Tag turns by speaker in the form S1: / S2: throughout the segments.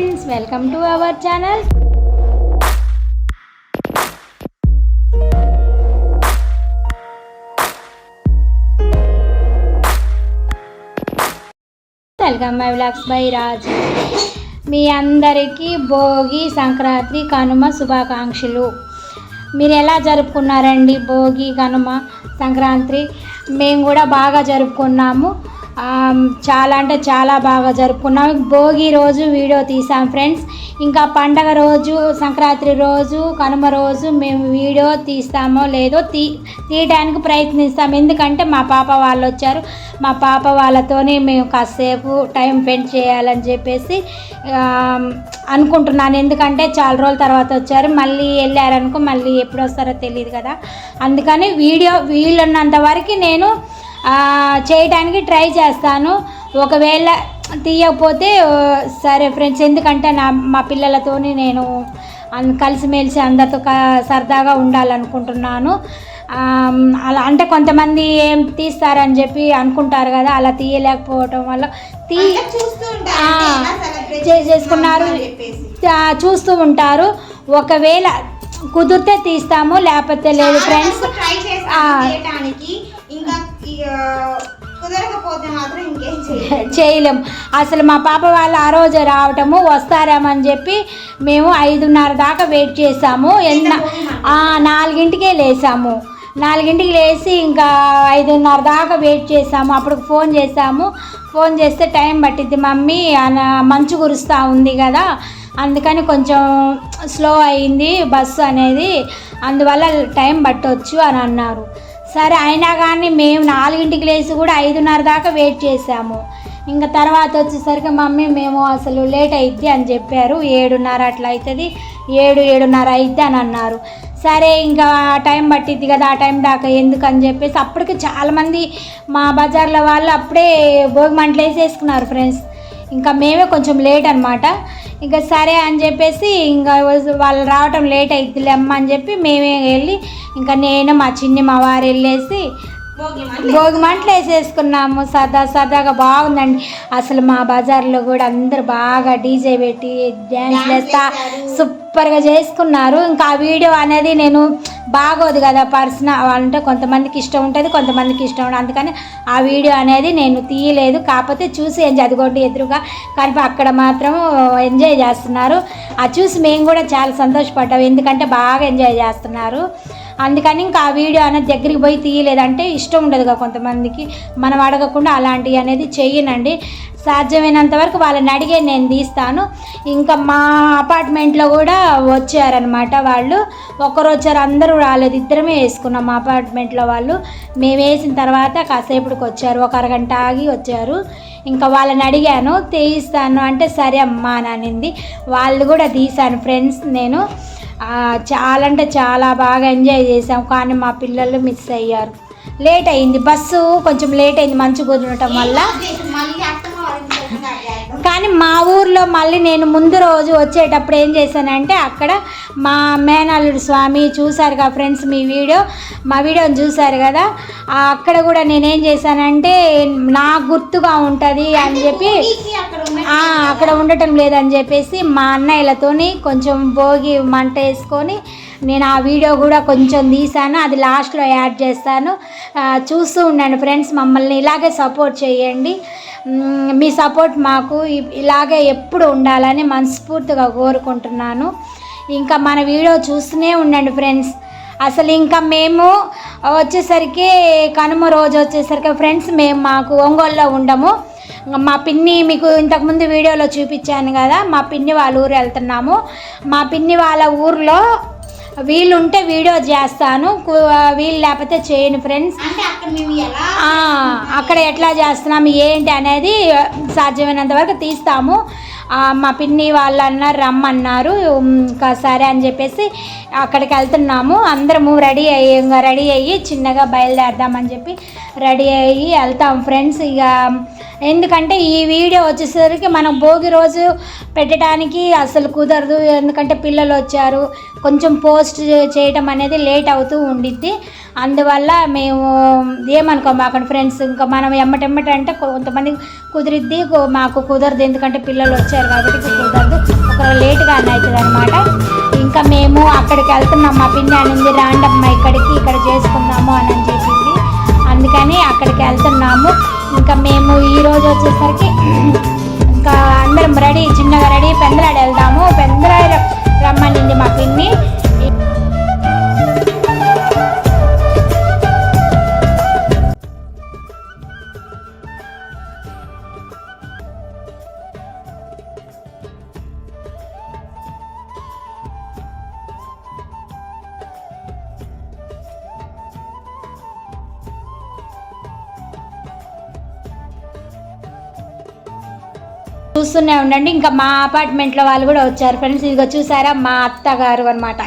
S1: Welcome to our channel welcome my vlogs by Raj మీ అందరికీ భోగి సంక్రాంతి కనుమ శుభాకాంక్షలు. మీరు ఎలా జరుపుకున్నారండి భోగి కనుమ సంక్రాంతి? మేము కూడా బాగా జరుపుకున్నాము. చాలా అంటే చాలా బాగా జరుపుకున్నాం. భోగి రోజు వీడియో తీసాం ఫ్రెండ్స్. ఇంకా పండగ రోజు సంక్రాంతి రోజు కనుమ రోజు మేము వీడియో తీస్తామో లేదో తీ తీయడానికి ప్రయత్నిస్తాం. ఎందుకంటే మా పాప వాళ్ళు వచ్చారు. మా పాప వాళ్ళతోనే మేము కాసేపు టైం స్పెండ్ చేయాలని చెప్పేసి అనుకుంటున్నాను. ఎందుకంటే చాలా రోజుల తర్వాత వచ్చారు. మళ్ళీ వెళ్ళారనుకో మళ్ళీ ఎప్పుడు వస్తారో తెలియదు కదా. అందుకని వీడియో వీలున్నంత వరకు నేను చేయడానికి ట్రై చేస్తాను. ఒకవేళ తీయకపోతే సరే ఫ్రెండ్స్ ఎందుకంటే నా మా పిల్లలతోని నేను కలిసిమెలిసి అందరితో సరదాగా ఉండాలనుకుంటున్నాను. అలా అంటే కొంతమంది ఏం తీస్తారని చెప్పి అనుకుంటారు కదా అలా తీయలేకపోవటం వల్ల తీ చేసుకున్నారు చూస్తూ ఉంటారు. ఒకవేళ కుదిరితే తీస్తాము లేకపోతే లేదు ఫ్రెండ్స్.
S2: చేయాలి?
S1: అసలు మా పాప వాళ్ళు ఆ రోజు రావటము వస్తారేమని చెప్పి మేము ఐదున్నర దాకా వెయిట్ చేసాము. ఎన్న నాలుగింటికే లేసాము. నాలుగింటికి లేచి ఇంకా ఐదున్నర దాకా వెయిట్ చేసాము. అప్పుడు ఫోన్ చేసాము. ఫోన్ చేస్తే టైం పట్టిద్ది. మమ్మీ అన మంచు కురుస్తూ ఉంది కదా. అందుకని కొంచెం స్లో అయింది బస్సు అనేది. అందువల్ల టైం పట్టవచ్చు అని అన్నారు. సరే అయినా కానీ మేము నాలుగింటికి లేచి కూడా ఐదున్నర దాకా వెయిట్ చేసాము ఇంకా తర్వాత వచ్చేసరికి మమ్మీ మేము అసలు లేట్ అయిద్ది అని చెప్పారు. ఏడున్నర అట్లా అవుతుంది ఏడు ఏడున్నర అయిద్ది అని అన్నారు. సరే ఇంకా ఆ టైం పట్టిద్ది కదా ఆ టైం దాకా ఎందుకు అని చెప్పేసి అప్పటికి చాలామంది మా బజార్లో వాళ్ళు అప్పుడే భోగి మంటలు వేసేసుకున్నారు ఫ్రెండ్స్. ఇంకా మేమే కొంచెం లేట్ అనమాట ఇంకా సరే అని చెప్పేసి ఇంకా వాళ్ళు రావటం లేట్ అవుతుందిలే అమ్మ అని చెప్పి మేమే వెళ్ళి ఇంకా నేను మా చిన్ని మా వారు వెళ్ళేసి
S2: భోగి మంటలు
S1: వేసేసుకున్నాము. సరదా సరదాగా బాగుందండి. అసలు మా బజార్లో కూడా అందరు బాగా డీజే పెట్టి డ్యాన్స్ వేస్తా సూపర్గా చేసుకున్నారు. ఇంకా ఆ వీడియో అనేది నేను బాగోదు కదా పర్సన అంటే కొంతమందికి ఇష్టం ఉంటుంది కొంతమందికి ఇష్టం ఉండదు. అందుకని ఆ వీడియో అనేది నేను తీయలేదు. కాకపోతే చూసి ఎంజాయ్ అదిగోటి ఎదురుగా. కానీ అక్కడ మాత్రం ఎంజాయ్ చేస్తున్నారు. ఆ చూసి మేము కూడా చాలా సంతోషపడ్డాం. ఎందుకంటే బాగా ఎంజాయ్ చేస్తున్నారు. అందుకని ఇంకా ఆ వీడియో అనేది దగ్గరికి పోయి తీయలేదంటే ఇష్టం ఉండదు కొంతమందికి. మనం అడగకుండా అలాంటివి అనేది చేయనండి. సాధ్యమైనంత వరకు వాళ్ళని అడిగే నేను తీస్తాను. ఇంకా మా అపార్ట్మెంట్లో కూడా వచ్చారనమాట వాళ్ళు. ఒకరు వచ్చారు అందరూ రాలేదు. ఇద్దరమే వేసుకున్నాం మా అపార్ట్మెంట్లో వాళ్ళు. మేము వేసిన తర్వాత కాసేపటికి వచ్చారు. ఒక అరగంట ఆగి వచ్చారు. ఇంకా వాళ్ళని అడిగాను. తీయిస్తాను. అంటే సరే అమ్మా అనింది. వాళ్ళు కూడా తీశాను ఫ్రెండ్స్ నేను. చాలా అంటే చాలా బాగా ఎంజాయ్ చేసాం కానీ మా పిల్లలు మిస్ అయ్యారు. లేట్ అయింది. బస్సు కొంచెం లేట్ అయింది. మంచు కుదరటం వల్ల. కానీ మా ఊర్లో మళ్ళీ నేను ముందు రోజు వచ్చేటప్పుడు ఏం చేశానంటే అక్కడ మా మేనల్లుడు స్వామి చూశారు కదా ఫ్రెండ్స్ మీ వీడియో మా వీడియోని చూశారు కదా. అక్కడ కూడా నేనేం చేశానంటే నాకు గుర్తుగా ఉంటుంది అని చెప్పి
S2: అక్కడ
S1: ఉండటం లేదని చెప్పేసి మా అన్నయ్యలతోని కొంచెం భోగి మంట వేసుకొని నేను ఆ వీడియో కూడా కొంచెం తీసాను అది లాస్ట్లో యాడ్ చేస్తాను. చూస్తూ ఉండండి ఫ్రెండ్స్ మమ్మల్ని ఇలాగే సపోర్ట్ చేయండి. మీ సపోర్ట్ మాకు ఇ- ఇలాగే ఎప్పుడు ఉండాలని మనస్ఫూర్తిగా కోరుకుంటున్నాను. ఇంకా మన వీడియో చూస్తూనే ఉండండి ఫ్రెండ్స్. అసలు ఇంకా మేము వచ్చేసరికి కనుమ రోజు వచ్చేసరికి ఫ్రెండ్స్ మేము మాకు ఒంగోలులో ఉండము. మా పిన్ని మీకు ఇంతకుముందు వీడియోలో చూపించాను కదా మా పిన్ని వాళ్ళ ఊరు వెళ్తున్నాము. మా పిన్ని వాళ్ళ ఊర్లో వీళ్ళు ఉంటే వీడియో చేస్తాను. వీళ్ళు లేకపోతే చేయను ఫ్రెండ్స్.
S2: అక్కడ
S1: ఎట్లా చేస్తున్నాం ఏంటి అనేది సాధ్యమైనంత వరకు తీస్తాము. మా పిన్ని వాళ్ళు అన్నారు రమ్మన్నారు ఇంకా సరే అని చెప్పేసి అక్కడికి వెళ్తున్నాము. అందరము రెడీ అయ్యి ఇంకా రెడీ అయ్యి చిన్నగా బయలుదేరదామని చెప్పి రెడీ అయ్యి వెళ్తాం ఫ్రెండ్స్. ఇక ఎందుకంటే ఈ వీడియో వచ్చేసరికి మనం భోగి రోజు పెట్టడానికి అసలు కుదరదు. ఎందుకంటే పిల్లలు వచ్చారు కొంచెం పోస్ట్ చేయటం అనేది లేట్ అవుతూ ఉండిద్ది. అందువల్ల మేము ఏమనుకోము అక్కడ ఫ్రెండ్స్ ఇంకా మనం ఎమ్మటెమ్మట అంటే కొంతమంది కుదిరిద్ది మాకు కుదరదు. ఎందుకంటే పిల్లలు వచ్చారు కాబట్టి కుదరదు. ఒక లేట్గా అవుతుంది అనమాట ఇంకా మేము అక్కడికి వెళ్తున్నాం. మా పిన్ని అనింది రాండమ్మ ఇక్కడికి ఇక్కడ చేసుకుందాము అని అని చెప్పింది. అందుకని అక్కడికి వెళ్తున్నాము. ఇంకా మేము ఈరోజు వచ్చేసరికి ఇంకా అందరం రెడీ చిన్నగా రెడీ పెందలాడి వెళ్దాము. పెందలాడి రమ్మనింది మా పిన్ని. చూస్తూనే ఉండండి. ఇంకా మా అపార్ట్మెంట్లో వాళ్ళు కూడా వచ్చారు ఫ్రెండ్స్ ఇదిగో చూసారా? మా అత్తగారు అనమాట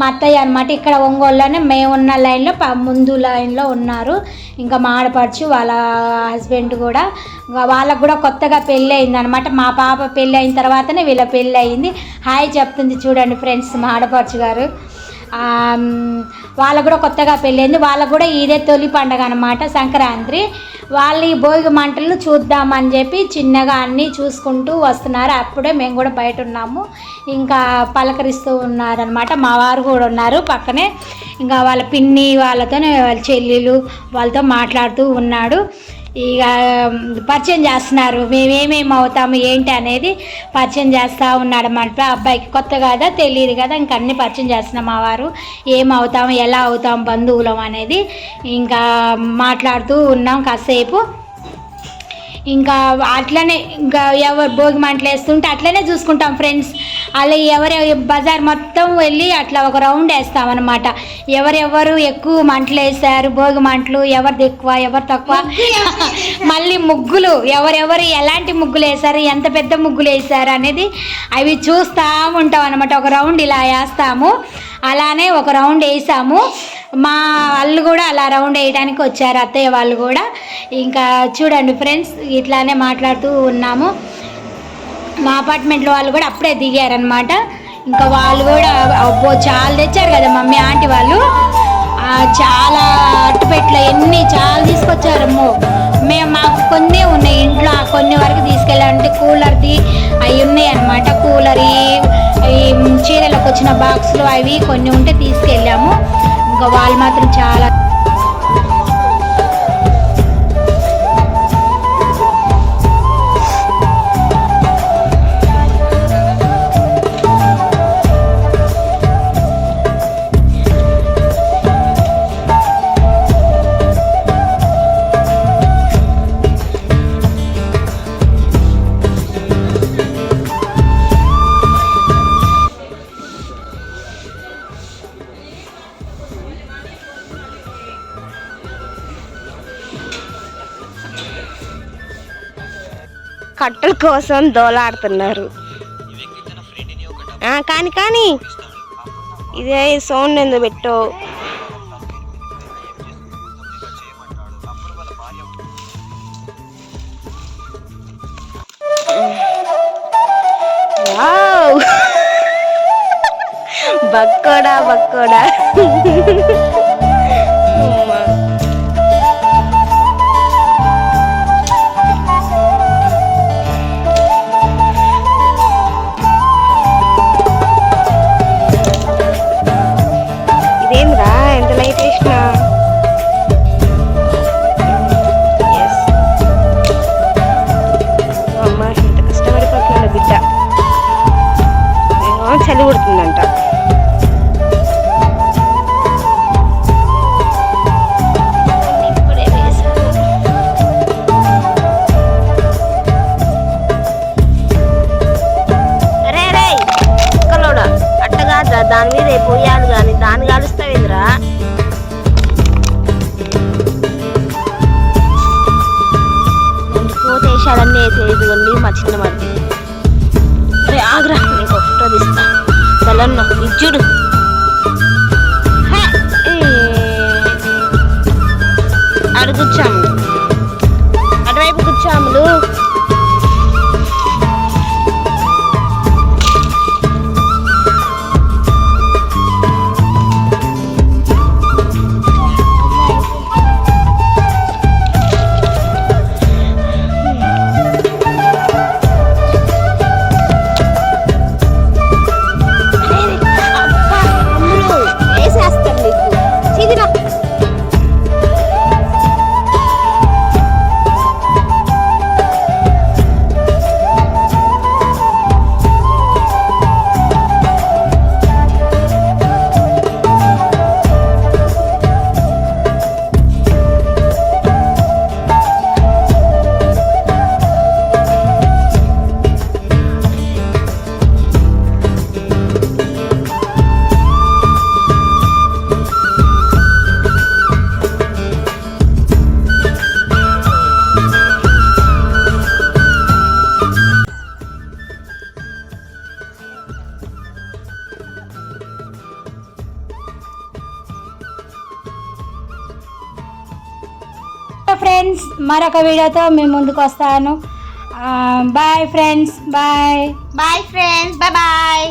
S1: మా అత్తయ్య అనమాట ఇక్కడ ఒంగోలులోనే. మేము ఉన్న లైన్లో ముందు లైన్లో ఉన్నారు. ఇంకా మా ఆడపడుచు వాళ్ళ హస్బెండ్ కూడా. వాళ్ళకు కూడా కొత్తగా పెళ్ళి అయింది అనమాట మా పాప పెళ్ళి అయిన తర్వాతనే వీళ్ళ పెళ్ళి అయింది. హాయ్ చెప్తుంది చూడండి ఫ్రెండ్స్ మా ఆడపడుచు గారు. వాళ్ళకు కూడా కొత్తగా పెళ్ళైంది. వాళ్ళకు కూడా ఇదే తొలి పండగ అనమాట సంక్రాంతి. వాళ్ళు ఈ భోగి మంటలు చూద్దామని చెప్పి చిన్నగా అన్నీ చూసుకుంటూ వస్తున్నారు. అప్పుడే మేము కూడా బయట ఉన్నాము. ఇంకా పలకరిస్తూ ఉన్నారనమాట మా వారు కూడా ఉన్నారు పక్కనే. ఇంకా వాళ్ళ పిన్ని వాళ్ళతో వాళ్ళ చెల్లెలు వాళ్ళతో మాట్లాడుతూ ఉన్నాడు. ఇక పరిచయం చేస్తున్నారు. మేమేమేమి అవుతాము ఏంటి అనేది పరిచయం చేస్తూ ఉన్నాడు అన్నమాట అబ్బాయికి కొత్త కదా తెలియదు కదా ఇంక అన్ని పరిచయం చేస్తున్నాం మా వారు. ఏమవుతాము ఎలా అవుతాం బంధువులం అనేది ఇంకా మాట్లాడుతూ ఉన్నాం కాసేపు. ఇంకా అట్లనే ఇంకా ఎవరు భోగి మంటలు వేస్తుంటే అట్లనే చూసుకుంటాం ఫ్రెండ్స్. అలా ఎవరు బజార్ మొత్తం వెళ్ళి అట్లా ఒక రౌండ్ వేస్తాం అనమాట ఎవరెవరు ఎక్కువ మంటలు వేసారు భోగి మంటలు ఎవరిది ఎక్కువ ఎవరు తక్కువ. మళ్ళీ ముగ్గులు ఎవరెవరు ఎలాంటి ముగ్గులు వేసారు ఎంత పెద్ద ముగ్గులు వేసారు అనేది అవి చూస్తూ ఉంటాం అనమాట ఒక రౌండ్ ఇలా వేస్తాము. అలానే ఒక రౌండ్ వేసాము. మా వాళ్ళు కూడా అలా రౌండ్ వేయడానికి వచ్చారు అత్తయ్య వాళ్ళు కూడా. ఇంకా చూడండి ఫ్రెండ్స్ ఇట్లానే మాట్లాడుతూ ఉన్నాము. మా అపార్ట్మెంట్లో వాళ్ళు కూడా అప్పుడే దిగారనమాట ఇంకా వాళ్ళు కూడా అబ్బో చాలా తెచ్చారు కదా మమ్మీ ఆంటీ వాళ్ళు. చాలా అట్టుపెట్లు ఎన్ని చాలా తీసుకొచ్చారమ్మో. మేము మాకు కొన్ని ఉన్నాయి ఇంట్లో ఆ కొన్ని వరకు తీసుకెళ్ళాలంటే కూలర్ది అవి ఉన్నాయి అనమాట కూలర్ ఈ చీరలకు వచ్చిన బాక్సులు అవి కొన్ని ఉంటే తీసుకెళ్ళాము. ఇంకా వాళ్ళు మాత్రం చాలా
S3: కట్టల కోసం దోలాడుతున్నారు. ఆ, కానీ కానీ. ఇదే సౌండ్ ఎందుకు పెట్టో? వావ్! బక్కోడా బక్కోడా. ఎంత వేసేదిగోండి మా చిన్న అరే ఆగ్రా నీకు ఫోటో తీస్తా. తెలన్న ఇచ్చుడు
S1: మరొక వీడియోతో మేము ముందుకు వస్తాను. Bye friends bye
S2: bye friends bye bye